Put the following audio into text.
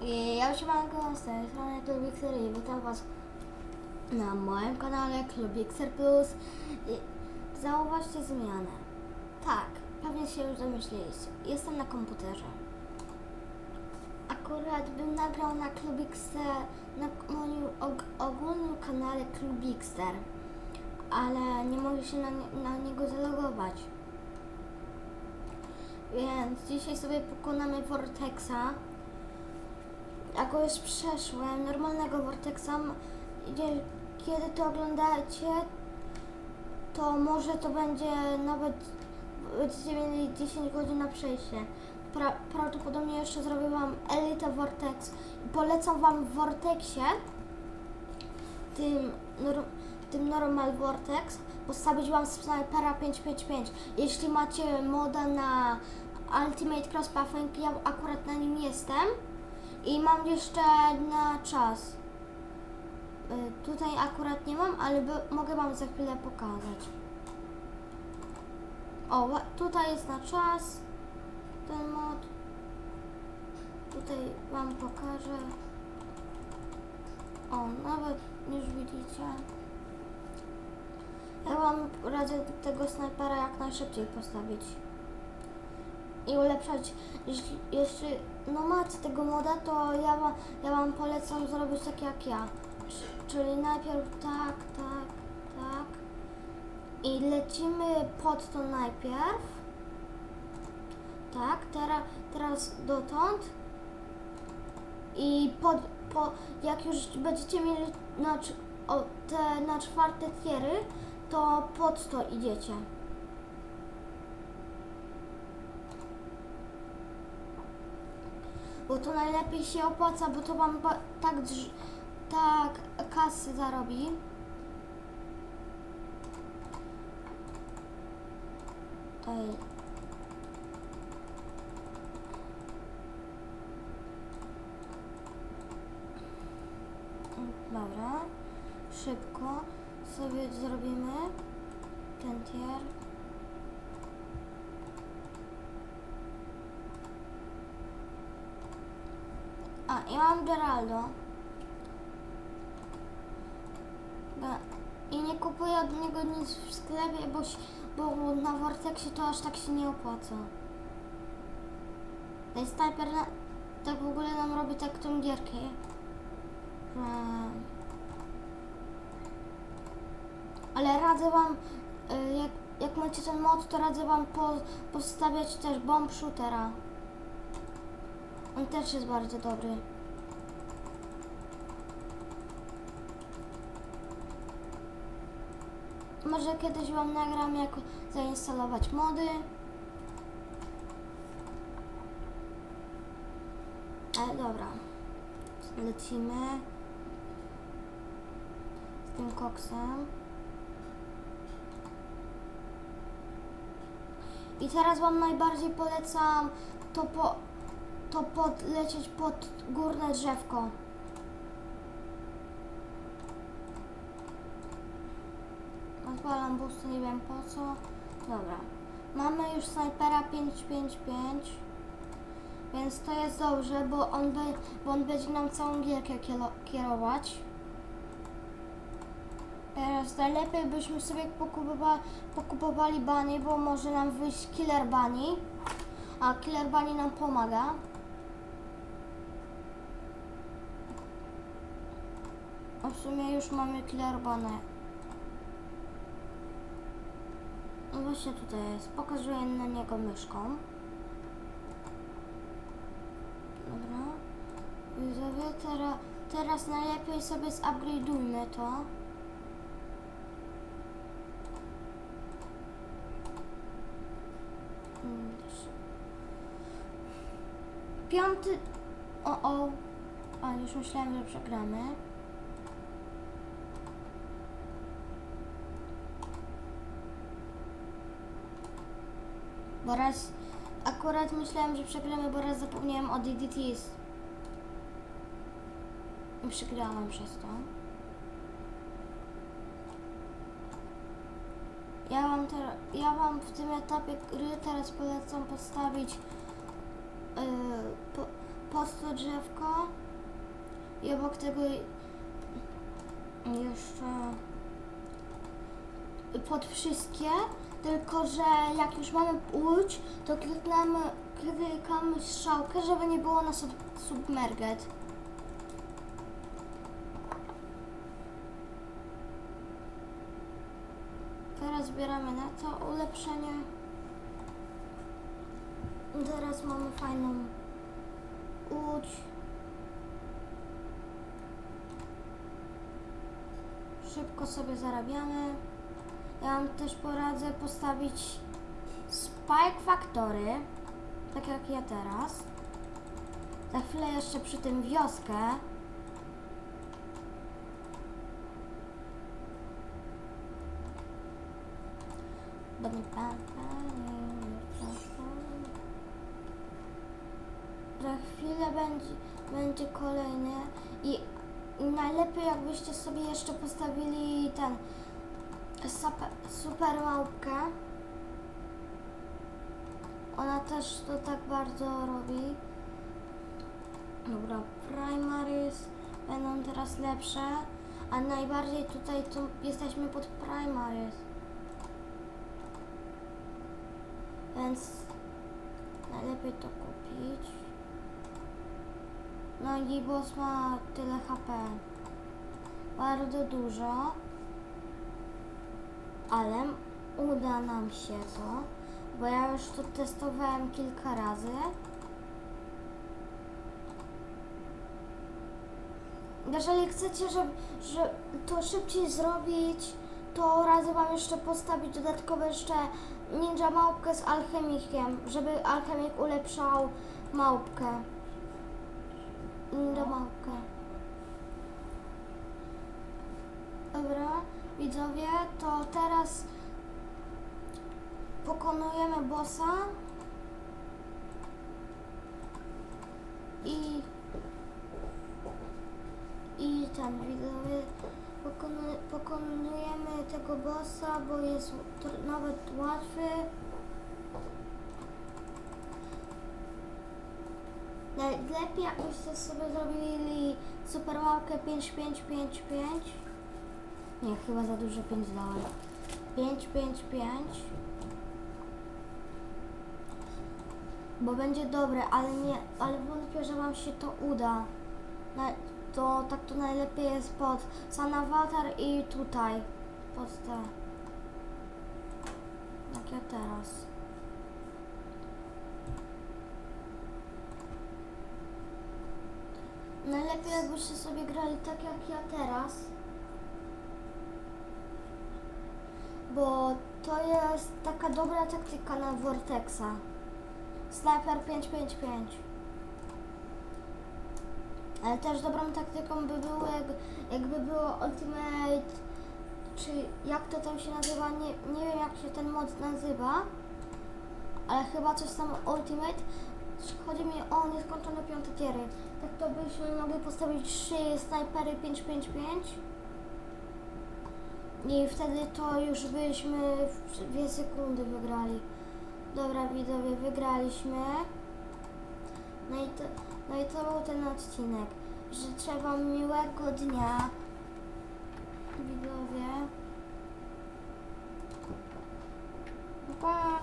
I ja się mam z tej strony Klubixer i witam Was na moim kanale Klubixer Plus. I zauważcie zmianę. Tak, pewnie się już domyśliliście. Jestem na komputerze. Akurat bym nagrał na Klubixer, na moim og- ogólnym kanale Klubixer, ale nie mogę się na niego zalogować. Więc dzisiaj sobie pokonamy Vortexa. Jak go już przeszłem, normalnego Vortexa, kiedy to oglądacie, to może to będzie nawet będziecie mieli 10 godzin na przejście. Pra, prawdopodobnie jeszcze zrobię Wam Elite Vortex polecam Wam w Vortexie, tym, tym Normal Vortex, postawić Wam Snipera 555. Jeśli macie moda na Ultimate Cross Puffing, ja akurat na nim jestem i mam jeszcze na czas. Y, Tutaj akurat nie mam, ale mogę Wam za chwilę pokazać. O, tutaj jest na czas ten mod. Tutaj Wam pokażę. O, nawet już widzicie. Ja Wam radzę tego snajpera jak najszybciej postawić. I ulepszać. Jeśli, no macie tego moda, to ja ja wam polecam zrobić tak jak ja. Czyli najpierw tak, tak, tak. I lecimy pod to najpierw. Tak, teraz, teraz dotąd. I pod, po, jak już będziecie mieli na, o, te na czwarte tiery, to pod to idziecie. Bo to najlepiej się opłaca, bo to wam tak, tak kasy zarobi. Ej. Dobra, szybko sobie zrobimy ten tier. Ja mam Geraldo. I nie kupuję od niego nic w sklepie, bo, bo na Vortexie to aż tak się nie opłaca. Ten snajper na, tak w ogóle nam robi tak tą gierkę. Że... Ale radzę wam, y, jak, jak macie ten mod, to radzę wam po, postawiać też bomb shootera. On też jest bardzo dobry. Może kiedyś wam nagram, jak zainstalować mody. Ale dobra. Lecimy. Z tym koksem. I teraz wam najbardziej polecam to po, to podlecieć pod górne drzewko. Odpalam boost, nie wiem po co. Dobra. Mamy już snajpera 555. Więc to jest dobrze, bo on, bo on będzie nam całą gierkę kierować. Teraz najlepiej byśmy sobie pokupowa- pokupowali bani, bo może nam wyjść killer bunny. A killer bunny nam pomaga. W sumie już mamy killer bunny. No właśnie tutaj jest. Pokazuję na niego myszką. Dobra. Widzowie, teraz, teraz najlepiej sobie zupgrade'ujmy to. Piąty... O, o. A, już myślałem, że przegramy. Bo raz... Akurat myślałem, że przegramy, bo raz zapomniałem o DDTs. I przegrałam przez to. Ja wam, ter, ja wam w tym etapie gry teraz polecam postawić yy, po, pod to drzewko i obok tego jeszcze pod wszystkie, tylko że jak już mamy łódź, to kliknemy, klikamy strzałkę, żeby nie było na sub submerget. Teraz zbieramy na to ulepszenie. Teraz mamy fajną łódź. Szybko sobie zarabiamy. Ja wam też poradzę postawić Spike Factory, tak jak ja teraz. Za chwilę jeszcze przy tym wioskę. Za chwilę będzie, będzie kolejny i, i najlepiej jakbyście sobie jeszcze postawili ten super, małpkę. Ona też to tak bardzo robi. Dobra, primaries będą teraz lepsze, a najbardziej tutaj to jesteśmy pod primaries. Więc najlepiej to kupić. No i boss ma tyle HP. Bardzo dużo. Ale uda nam się to, bo ja już to testowałem kilka razy. Jeżeli chcecie, żeby, że to szybciej zrobić, to radzę Wam jeszcze postawić dodatkowo jeszcze ninja małpkę z alchemikiem, żeby alchemik ulepszał małpkę. Ninja małpkę. Dobra, widzowie, to teraz pokonujemy bossa i i tam widzowie pokonu, pokonujemy tego bossa, bo jest nawet łatwy. Najlepiej jakbyście sobie zrobili supermarkę 5555. Nie, chyba za dużo 5 dałem. 555. Bo będzie dobre, ale nie, ale wątpię, że wam się to uda. Na, to tak to najlepiej jest pod Sun Avatar i tutaj. Pod te. Jak ja teraz. Najlepiej jakbyście sobie grali tak jak ja teraz. Bo to jest taka dobra taktyka na Vortexa. Sniper 555. Ale też dobrą taktyką by było, jak, jakby było Ultimate, czy jak to tam się nazywa, nie, nie wiem jak się ten mod nazywa, ale chyba coś tam Ultimate. Chodzi mi o nieskończone piąte tiery. Tak to byśmy mogli postawić 3 snajpery 555 i wtedy to już byśmy w 2 sekundy wygrali. Dobra widzowie, wygraliśmy. No i to, no i to był ten odcinek. Życzę Wam miłego dnia. Widzowie. Pa!